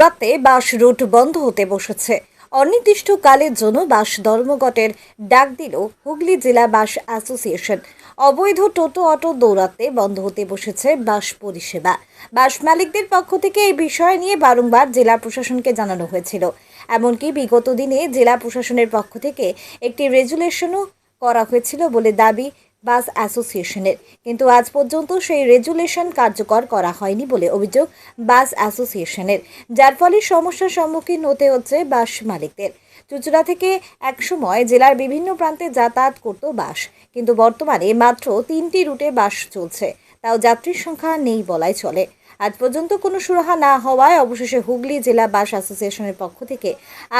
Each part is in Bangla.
দৌড়াতে বাস রুট বন্ধ হতে বসেছে। অনির্দিষ্টকালের জন্য বাস ধর্মঘটের ডাক দিল হুগলি জেলা বাস অ্যাসোসিয়েশন। অবৈধ টোটো অটো দৌড়াতে বন্ধ হতে বসেছে বাস পরিষেবা। বাস মালিকদের পক্ষ থেকে এই বিষয় নিয়ে বারংবার জেলা প্রশাসনকে জানানো হয়েছিল। এমনকি বিগত দিনে জেলা প্রশাসনের পক্ষ থেকে একটি রেজুলেশনও করা হয়েছিল বলে দাবি বাস অ্যাসোসিয়েশনের। কিন্তু আজ পর্যন্ত সেই রেজুলেশন কার্যকর করা হয়নি বলে অভিযোগ বাস অ্যাসোসিয়েশনের। যার ফলে সমস্যার সম্মুখীন হতে হচ্ছে বাস মালিকদের। চুচুড়া থেকে একসময় জেলার বিভিন্ন প্রান্তে যাতায়াত করত বাস। কিন্তু বর্তমানে মাত্র তিনটি রুটে বাস চলছে। তাও যাত্রীর সংখ্যা নেই বলাই চলে। আজ পর্যন্ত কোনো সুরাহা না হওয়ায় অবশেষে হুগলি জেলা বাস অ্যাসোসিয়েশনের পক্ষ থেকে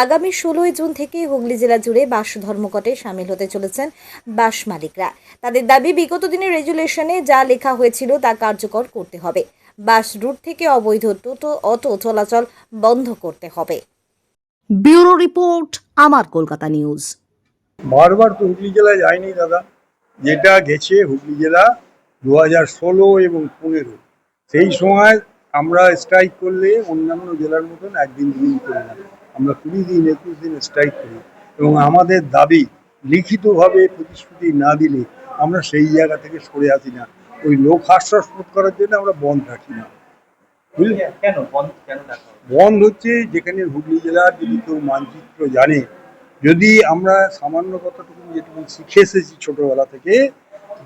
আগামী ষোলোই জুন থেকে হুগলি জেলা জুড়ে বাস ধর্মঘটে সামিল হতে চলেছেন বাস মালিকরা। তাদের দাবি বিগত দিনের রেজুলেশনে যা লেখা হয়েছিল তা কার্যকর করতে হবে। বাস রুট থেকে অবৈধ টোটো অটো চলাচল বন্ধ করতে হবে। ব্যুরো রিপোর্ট আমার কলকাতা নিউজ। বারবার তো হুগলি জেলায় যায়নি দাদা। যেটা গেছে হুগলি জেলা দু হাজার ষোলো এবং পনেরো। সেই সময় আমরা স্ট্রাইক করলে অন্যান্য জেলার মতন একদিন দুদিন করি না আমরা কুড়ি দিন একুশ দিন স্ট্রাইক করি। এবং আমাদের দাবি লিখিতভাবে প্রতিশ্রুতি না দিলে আমরা সেই জায়গা থেকে সরে আসি না। ওই লোক বোধ করার জন্য আমরা বন্ধ রাখি না। বন্ধ হচ্ছে যেখানে হুগলি জেলার যদি কেউ মানচিত্র জানে যদি আমরা সামান্য কতটুকু যেটুকু শিখে এসেছি ছোটবেলা থেকে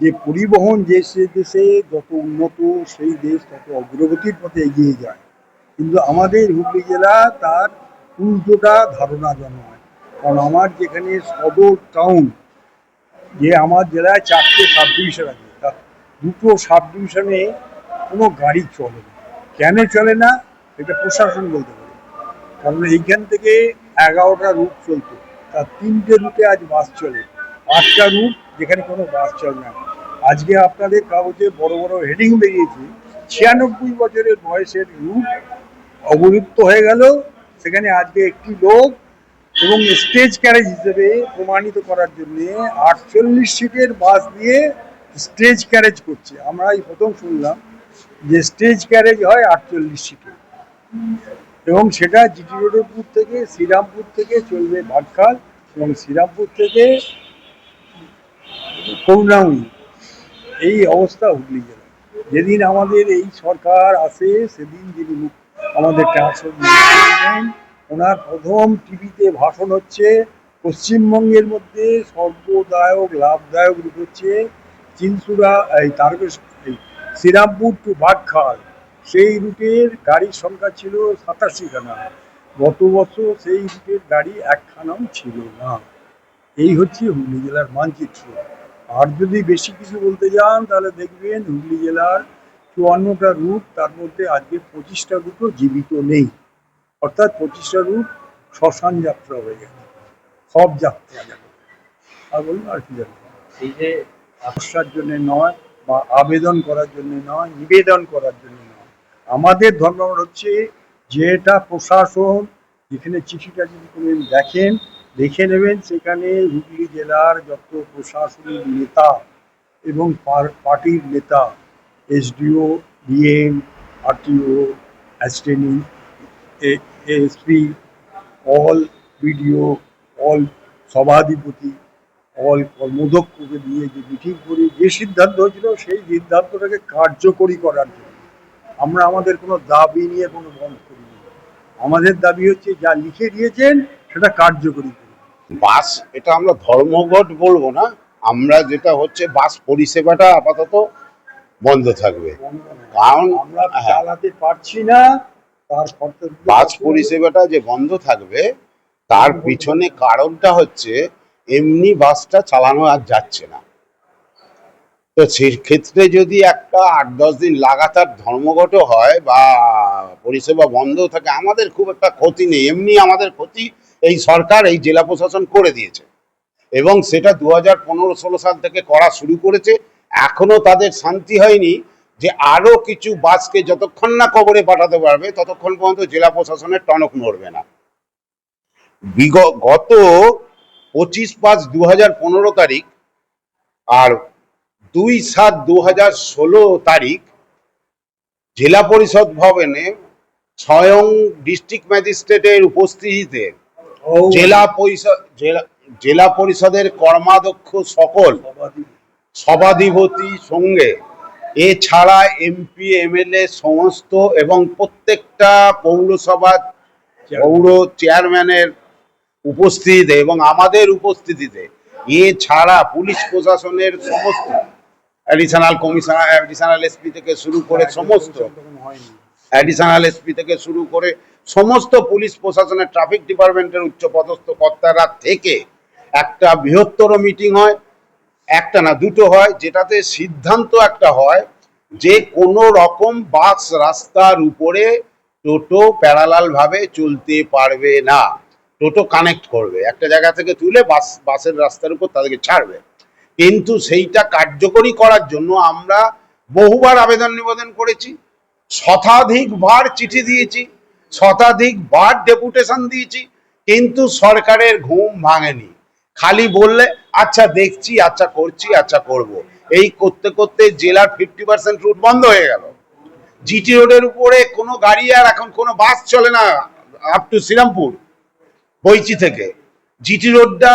যে পরিবহন যে সে দেশে যত উন্নত, সেই দেশ তত অগ্রগতির পথে এগিয়ে যায়। কিন্তু আমাদের হুগলি জেলা তার উল্টোটা ধারণা জন্মায় কারণ আমার যেখানে সদর টাউন যে আমার জেলায় চারটে সাব ডিভিশন আছে তার দুটো সাব ডিভিশনে কোনো গাড়ি চলে না। কেন চলে না? এটা প্রশাসন বলতে পারে। কারণ এইখান থেকে এগারোটা রুট চলতো। তার তিনটে রুটে আজ বাস চলে। আটটা রুট যেখানে কোনো বাস চলে না। আজকে আপনাদের কাগজে বড় বড় হেডিং বেরিয়েছে ছিয়ানব্বই বছরের বয়সের রুট অবলুপ্ত হয়ে গেল। সেখানে আজকে একটি লোক এবং স্টেজ ক্যারেজ হিসেবে প্রমাণিত করার জন্য আটচল্লিশ সিটের বাস দিয়ে স্টেজ ক্যারেজ করছে। আমরা এই প্রথম শুনলাম যে স্টেজ ক্যারেজ হয় আটচল্লিশ সিটে এবং সেটা জিটি রোডপুর থেকে, শ্রীরামপুর থেকে চলবে ভাটখাল এবং শ্রীরামপুর থেকে করুণাময়ী এই অবস্থা হুগলি জেলা যেদিন আমাদের এই সরকার আসে, সেদিন যিনি আমাদের ট্রান্সপোর্ট ওনার প্রথম টিভিতে ভাষণ হচ্ছে, পশ্চিমবঙ্গের মধ্যে সর্বদায়ক, লাভদায়ক রূপ হচ্ছে চিনসুরা, এই তারকেশ এই শ্রীরামপুর টু ভাটখাল। সেই রুটের গাড়ির সংখ্যা ছিল সাতাশিখানা গত বছর সেই রুটের গাড়ি একখানাও ছিল না। এই হচ্ছে হুগলি জেলার মানচিত্র। আর যদি বেশি কিছু বলতে যান তাহলে দেখবেন হুগলি জেলার চুয়ান্নটা রুট তার মধ্যে আজকে পঁচিশটা রুটও জীবিত নেই। অর্থাৎ পঁচিশটা রুট শ্মশান যাত্রা হয়ে গেছে। সব যাত্রা গেল আর বলুন আর কি জানি এই যে সমস্যার জন্য নয় বা আবেদন করার জন্য নয় নিবেদন করার জন্য নয়। আমাদের ধর্মঘট হচ্ছে যেটা প্রশাসন যেখানে চিঠিটা যদি কোনো দেখেন দেখে নেবেন সেখানে হুগলি জেলার যত প্রশাসনিক নেতা এবং পার্টির নেতা, এসডিও, ডিএম, আরটিও অ্যাস্টেনি এসপি অল বিডিও, অল সভাধিপতি, অল কর্মদক্ষকে দিয়ে যে মিটিং করে, যে সিদ্ধান্ত হয়েছিল সেই সিদ্ধান্তটাকে কার্যকরী করার জন্য। আমরা আমাদের কোনো দাবি নিয়ে কোনো বন্ধ করিনি। আমাদের দাবি হচ্ছে যা লিখে দিয়েছেন সেটা কার্যকরী বাস এটা আমরা ধর্মঘট বলব না আমরা যেটা হচ্ছে বাস পরিষেবাটা আপাতত বন্ধ থাকবে। কারণ আমরা হ্যাঁ। চালাতে পারছি না বাস পরিষেবাটা যে বন্ধ থাকবে তার পিছনে কারণটা হচ্ছে এমনি বাসটা চালানো আর যাচ্ছে না। তো সেক্ষেত্রে যদি একটা আট দশ দিন লাগাতার ধর্মঘট হয় বা পরিষেবা বন্ধ থাকে আমাদের খুব একটা ক্ষতি নেই এমনি আমাদের ক্ষতি এই সরকার, এই জেলা প্রশাসন করে দিয়েছে। এবং সেটা দু হাজার পনেরো ষোলো সাল থেকে করা শুরু করেছে। এখনও তাদের শান্তি হয়নি যে আরও কিছু বাসকে যতক্ষণ না কবরে পাঠাতে পারবে, ততক্ষণ পর্যন্ত জেলা প্রশাসনের টনক নড়বে না। গত পঁচিশ পাঁচ দু হাজার পনেরো তারিখ আর দুই সাত দু হাজার ষোলো তারিখ জেলা পরিষদ ভবনে স্বয়ং ডিস্ট্রিক্ট ম্যাজিস্ট্রেটের উপস্থিতিতে জেলা পরিষদ জেলা জেলা পরিষদের কর্মাধ্যক্ষ সকল সভাধিপতি সঙ্গে এছাড়া এমপি এমএলএ সমস্ত এবং প্রত্যেকটা পৌরসভার পৌর চেয়ারম্যানের উপস্থিতিতে এবং আমাদের উপস্থিতিতে এছাড়া পুলিশ প্রশাসনের সমস্ত অ্যাডিশনাল কমিশনার অ্যাডিশনাল এসপি থেকে শুরু করে সমস্ত অ্যাডিশনাল এসপি থেকে শুরু করে সমস্ত পুলিশ প্রশাসনের ট্রাফিক ডিপার্টমেন্টের উচ্চপদস্থ কর্তারা থেকে একটা বৃহত্তর মিটিং হয়, একটা না দুটো হয়, যেটাতে সিদ্ধান্ত একটা হয় যে কোনো রকম বাস রাস্তার উপরে টোটো প্যারালাল ভাবে চলতে পারবে না। টোটো কানেক্ট করবে, একটা জায়গা থেকে তুলে বাস, বাসের রাস্তার উপর তাদেরকে ছাড়বে। কিন্তু সেইটা কার্যকরী করার জন্য আমরা বহুবার আবেদন নিবেদন করেছি, শতাধিকবার চিঠি দিয়েছি। শতাধিকবার ডেপুটেশন দিয়েছি, কিন্তু সরকারের ঘুম ভাঙেনি। খালি বললে আচ্ছা দেখছি আচ্ছা করছি আচ্ছা করব। এই করতে করতে জেলার ফিফটি পার্সেন্ট রুট বন্ধ হয়ে গেল। জিটি রোডের উপরে কোনো গাড়ি আর এখন কোনো বাস চলে না আপ টু শ্রীরামপুর বইচি থেকে। জিটি রোডটা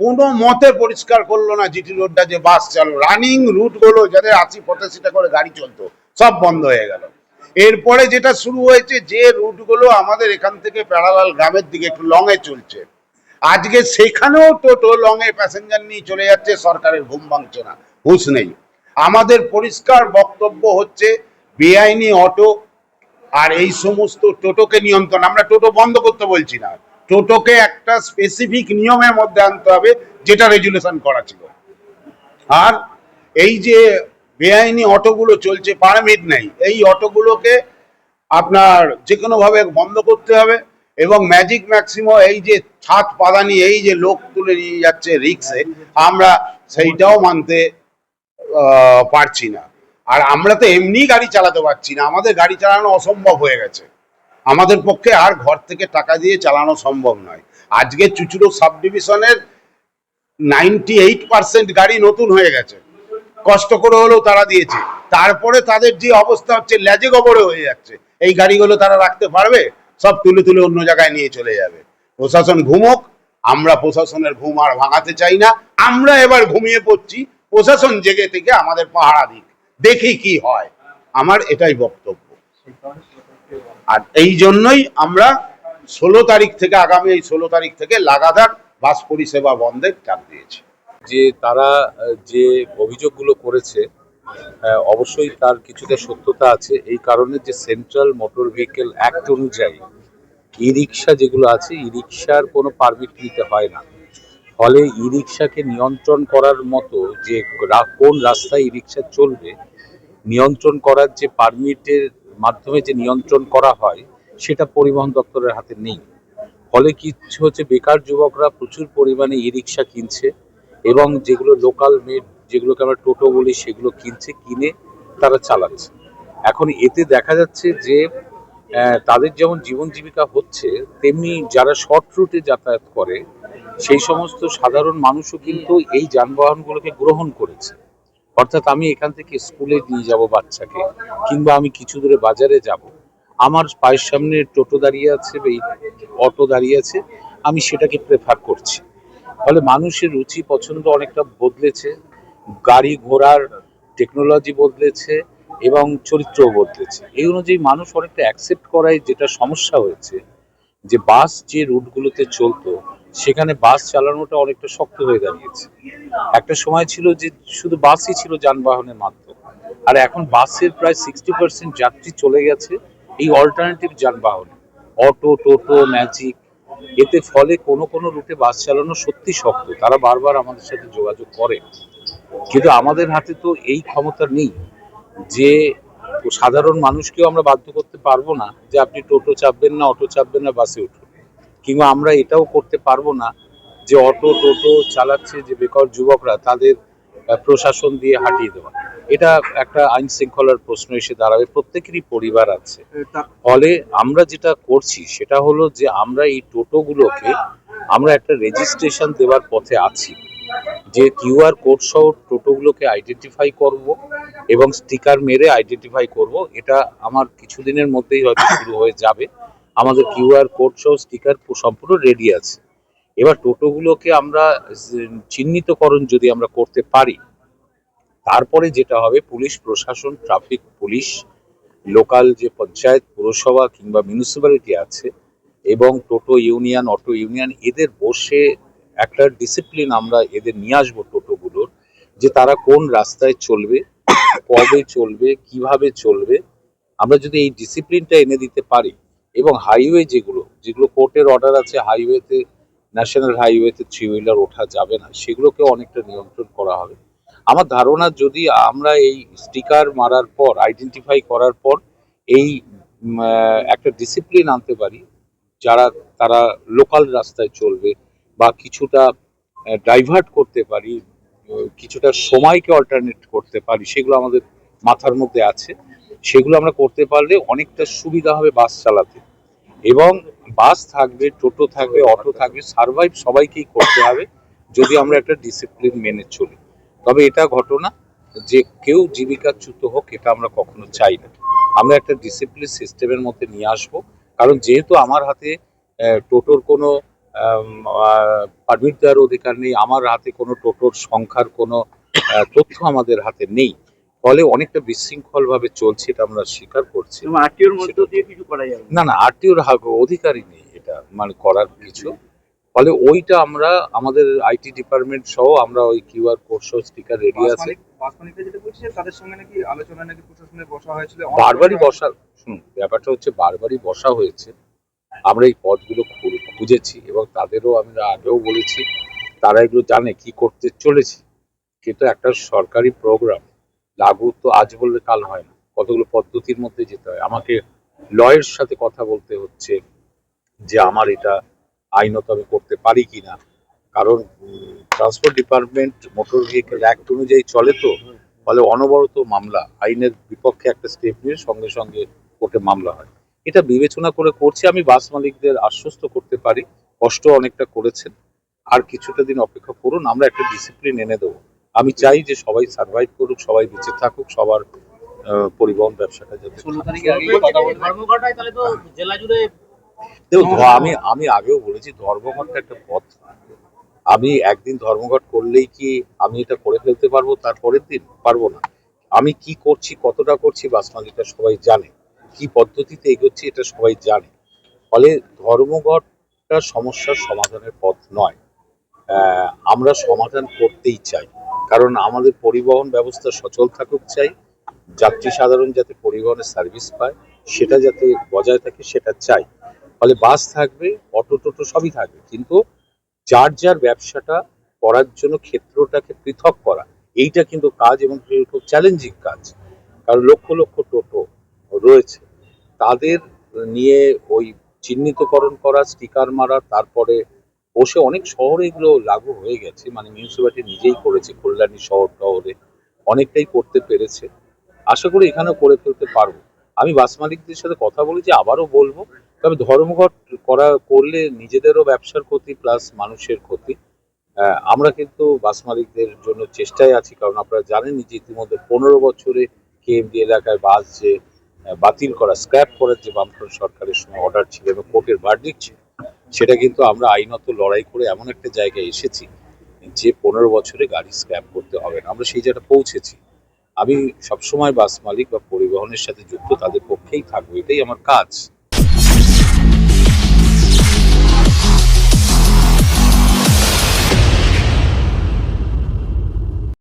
কোনো মতে পরিষ্কার করল না জিটি রোডটা যে বাস চালো। রানিং রুটগুলো যাদের আশি পঁচাশিটা করে গাড়ি চলতো, সব বন্ধ হয়ে গেল। এরপরে যেটা শুরু হয়েছে, যে রুটগুলো আমাদের এখান থেকে প্যারালাল গ্রামের দিকে একটু লংয়ে চলছে। আজকে সেখানেও টোটো লংয়ে প্যাসেঞ্জার নিয়ে চলে যাচ্ছে, সরকারের ঘুম ভাঙছে না, হুঁশ নেই। আমাদের পরিষ্কার বক্তব্য হচ্ছে, বেআইনি অটো আর এই সমস্ত টোটোকে নিয়ন্ত্রণ। আমরা টোটো বন্ধ করতে বলছি না। টোটোকে একটা স্পেসিফিক নিয়মের মধ্যে আনতে হবে, যেটা রেজুলেশন করা ছিল। আর এই যে বেআইনি অটোগুলো চলছে পারমিট নেই। এই অটোগুলোকে আপনার যে কোনোভাবে বন্ধ করতে হবে এবং ম্যাজিক ম্যাক্সিমো এই যে ছাদ পাদানি, এই যে লোক তুলে নিয়ে যাচ্ছে রিক্সে আমরা সেইটাও মানতে পারছি না। আর আমরা তো এমনি গাড়ি চালাতে পারছি না। আমাদের গাড়ি চালানো অসম্ভব হয়ে গেছে। আমাদের পক্ষে আর ঘর থেকে টাকা দিয়ে চালানো সম্ভব নয়। আজকে চুচুড়ো সাব ডিভিশনের নাইনটি এইট পার্সেন্ট গাড়ি নতুন হয়ে গেছে। কষ্ট করে হলেও তারা দিয়েছে। তারপরে তাদের যে অবস্থা হচ্ছে, ল্যাজে গবরে হয়ে যাচ্ছে। এই গাড়িগুলো তারা রাখতে পারবে, সব তুলে তুলে অন্য জায়গায় নিয়ে চলে যাবে। প্রশাসন ঘুমোক আমরা প্রশাসনের ঘুম আর ভাঙাতে চাই না, আমরা এবার ঘুমিয়ে পড়ছি। প্রশাসন জেগে থেকে আমাদের পাহারা দিক, দেখি কি হয়। আমার এটাই বক্তব্য। আর এই জন্যই আমরা ষোলো তারিখ থেকে, আগামী এই ষোলো তারিখ থেকে লাগাতার বাস পরিষেবা বন্ধের ডাক দিয়েছি। যে তারা যে অভিযোগগুলো করেছে অবশ্যই তার কিছুটা সত্যতা আছে। এই কারণে যে সেন্ট্রাল মোটর ভেহিকেল অ্যাক্ট অনুযায়ী ই রিক্সা যেগুলো আছে ই রিক্সার কোনো পারমিট নিতে হয় না। ফলে ই রিক্সাকে নিয়ন্ত্রণ করার মতো যে কোন রাস্তায় ই রিক্সা চলবে, নিয়ন্ত্রণ করার যে পারমিটের মাধ্যমে যে নিয়ন্ত্রণ করা হয়, সেটা পরিবহন দপ্তরের হাতে নেই। ফলে কিছু হচ্ছে, বেকার যুবকরা প্রচুর পরিমাণে ই রিক্সা কিনছে। এবং যেগুলো লোকাল মেড যেগুলোকে আমরা টোটো বলি, সেগুলো কিনছে, কিনে তারা চালাচ্ছে। এখন এতে দেখা যাচ্ছে যে তাদের যেমন জীবন জীবিকা হচ্ছে, তেমনি যারা শর্ট রুটে যাতায়াত করে, সেই সমস্ত সাধারণ মানুষও কিন্তু এই যানবাহনগুলোকে গ্রহণ করেছে। অর্থাৎ আমি এখান থেকে স্কুলে নিয়ে যাব বাচ্চাকে, কিংবা আমি কিছু দূরে বাজারে যাব। আমার পায়ের সামনে টোটো দাঁড়িয়ে আছে বা অটো দাঁড়িয়ে আছে, আমি সেটাকে প্রেফার করছি। ফলে মানুষের রুচি, পছন্দ অনেকটা বদলেছে, গাড়ি ঘোড়ার টেকনোলজি বদলেছে এবং চরিত্রও বদলেছে। এই অনুযায়ী মানুষ অনেকটা অ্যাকসেপ্ট করায় যেটা সমস্যা হয়েছে, যে বাস যে রুটগুলোতে চলতো, সেখানে বাস চালানোটা অনেকটা শক্ত হয়ে দাঁড়িয়েছে। একটা সময় ছিল যে শুধু বাসই ছিল যানবাহনের মাধ্যম, আর এখন বাসের প্রায় সিক্সটি পার্সেন্ট যাত্রী চলে গেছে এই অল্টারনেটিভ যানবাহন। অটো, টোটো ম্যাজিক এতে ফলে কোনো কোনো রুটে বাস চালানো সত্যি শক্ত। তারা বারবার আমাদের সাথে যোগাযোগ করে। কিন্তু আমাদের হাতে তো এই ক্ষমতা নেই যে সাধারণ মানুষকেও আমরা বাধ্য করতে পারব না যে আপনি টোটো চাপবেন না, অটো চাপবেন না, বাসে উঠুন। কিংবা আমরা এটাও করতে পারব না যে অটো টোটো চালাচ্ছে যে বেকার যুবকরা, তাদের প্রশাসন দিয়ে হাঁটিয়ে দেওয়া। এটা একটা আইন শৃঙ্খলার প্রশ্ন এসে দাঁড়াবে। প্রত্যেকেরই পরিবার আছে। ফলে আমরা যেটা করছি সেটা হলো যে আমরা এই টোটোগুলোকে আমরা একটা রেজিস্ট্রেশন দেওয়ার পথে আছি। যে কিউআর কোড সহ টোটোগুলোকে আইডেন্টিফাই করব এবং স্টিকার মেরে আইডেন্টিফাই করব। এটা আমার কিছুদিনের মধ্যেই হয়তো শুরু হয়ে যাবে। আমাদের কিউআর কোড সহ স্টিকার সম্পূর্ণ রেডি আছে। এবার টোটোগুলোকে আমরা চিহ্নিতকরণ যদি আমরা করতে পারি তারপরে যেটা হবে, পুলিশ, প্রশাসন, ট্রাফিক, পুলিশ, লোকাল যে পঞ্চায়েত, পুরসভা কিংবা মিউনিসিপ্যালিটি আছে এবং টোটো ইউনিয়ন, অটো ইউনিয়ন, এদের বসে একটা ডিসিপ্লিন আমরা এদের নিয়ে আসব টোটোগুলোর যে তারা কোন রাস্তায় চলবে, কবে চলবে, কীভাবে চলবে। আমরা যদি এই ডিসিপ্লিনটা এনে দিতে পারি এবং হাইওয়ে যেগুলো যেগুলো কোর্টের অর্ডার আছে হাইওয়েতে ন্যাশনাল হাইওয়েতে থ্রি হুইলার ওঠা যাবে না সেগুলোকে অনেকটা নিয়ন্ত্রণ করা হবে। আমার ধারণা যদি আমরা এই স্টিকার মারার পর আইডেন্টিফাই করার পর এই একটা ডিসিপ্লিন আনতে পারি, যারা, তারা লোকাল রাস্তায় চলবে বা কিছুটা ডাইভার্ট করতে পারি, কিছুটা সময়কে অল্টারনেট করতে পারি, সেগুলো আমাদের মাথার মধ্যে আছে, সেগুলো আমরা করতে পারলে অনেকটা সুবিধা হবে বাস চালাতে। এবং বাস থাকবে, টোটো থাকবে, অটো থাকবে সার্ভাইভ সবাইকেই করতে হবে, যদি আমরা একটা ডিসিপ্লিন মেনে চলি। তবে এটা ঘটনা যে কেউ জীবিকাচ্যুত হোক এটা আমরা কখনো চাই না। আমরা একটা ডিসিপ্লিন সিস্টেমের মধ্যে নিয়ে আসব। কারণ যেহেতু আমার হাতে টোটোর কোনো পারমিট দেওয়ার অধিকার নেই আমার হাতে কোনো টোটোর সংখ্যার কোনো তথ্য আমাদের হাতে নেই ফলে অনেকটা বিশৃঙ্খল ভাবে চলছে এটা আমরা স্বীকার করছি। না। না আরটিওর অধিকারই নেই এটা মানে করার কিছু। ফলে ওইটা আমরা আমাদের আইটি ডিপার্টমেন্ট সহ আমরা ওই কিউআর কোড সহ স্টিকার রেডি আছে। বারবারই বসা শুনুন ব্যাপারটা হচ্ছে বারবারই বসা হয়েছে। আমরা এই পদগুলো খুঁজেছি এবং তাদেরও আমরা আগেও বলেছি তারা এগুলো জানে কি করতে চলেছি। কিন্তু একটা সরকারি প্রোগ্রাম লাগু তো আজ বললে কাল হয় না। কতগুলো পদ্ধতির মধ্যে যেতে হয়। আমাকে লয়ের সাথে কথা বলতে হচ্ছে যে আমার এটা আইনত আমি করতে পারি কিনা। কারণ transport department motor vehicle act অনুযায়ী চলে তো ফলে অনবরত মামলা আইনের বিপক্ষে একটা স্টেপ নিয়ে সঙ্গে সঙ্গে কোর্টে মামলা হয়। এটা বিবেচনা করে করছি আমি বাস মালিকদের আশ্বস্ত করতে পারি কষ্ট অনেকটা করেছেন। আর কিছুটা দিন অপেক্ষা করুন আমরা একটা ডিসিপ্লিন এনে দেবো। আমি চাই যে সবাই সার্ভাইভ করুক সবাই বেঁচে থাকুক সবার আহ, পরিবহন ব্যবসাটা যাতে ষোলো তারিখে আগে কথা বলে ধর্মঘটায় তাহলে তো জেলা জুড়ে দেখুন আমি আমি আগেও বলেছি ধর্মঘটটা একটা পথ। আমি একদিন ধর্মঘট করলেই কি আমি এটা করে ফেলতে পারব? তারপরের দিন পারব না। আমি কি করছি কতটা করছি বাস মালিকরা সবাই জানে। কি পদ্ধতিতে এগোচ্ছি এটা সবাই জানে। ফলে ধর্মঘটটা সমস্যার সমাধানের পথ নয়। আহ, আমরা সমাধান করতেই চাই। কারণ আমাদের পরিবহন ব্যবস্থা সচল থাকুক চাই। যাত্রী সাধারণ যাতে পরিবহনের সার্ভিস পায় সেটা যাতে বজায় থাকে সেটা চাই। ফলে বাস থাকবে, অটো, টোটো সবই থাকবে। কিন্তু যার যার ব্যবসাটা করার জন্য ক্ষেত্রটাকে পৃথক করা, এইটা কিন্তু কাজ এবং খুব চ্যালেঞ্জিং কাজ। কারণ লক্ষ লক্ষ টোটো রয়েছে। তাদের নিয়ে ওই চিহ্নিতকরণ করা স্টিকার মারা, তারপরে বসে অনেক শহরে এগুলো লাগু হয়ে গেছে। মানে মিউনিসিপ্যালিটি নিজেই করেছে, কল্যাণী শহর শহরে অনেকটাই করতে পেরেছে। আশা করি এখানেও করে ফেলতে পারব। আমি বাস মালিকদের সাথে কথা বলেছি, আবারও বলব তবে ধর্মঘট করা, করলে নিজেদেরও ব্যবসার ক্ষতি প্লাস মানুষের ক্ষতি। আমরা কিন্তু বাস মালিকদের জন্য চেষ্টায় আছি, কারণ আপনারা জানেনই যে ইতিমধ্যে পনেরো বছরে কেএমডি এলাকায় বাস যে বাতিল করা স্ক্র্যাপ করার যে বামফ্রন্ট সরকারের সময় অর্ডার ছিল এবং কোর্টের ভার্ডিক ছিল, সেটা কিন্তু আমরা আইনত লড়াই করে এমন একটা জায়গায় এসেছি যে পনেরো বছরে গাড়ি স্ক্র্যাপ করতে হবে না। আমরা সেই জায়গাটা পৌঁছেছি। আমি সবসময় বাস মালিক বা পরিবহনের সাথে যুক্ত, তাদের পক্ষেই থাকব, এটাই আমার কাজ।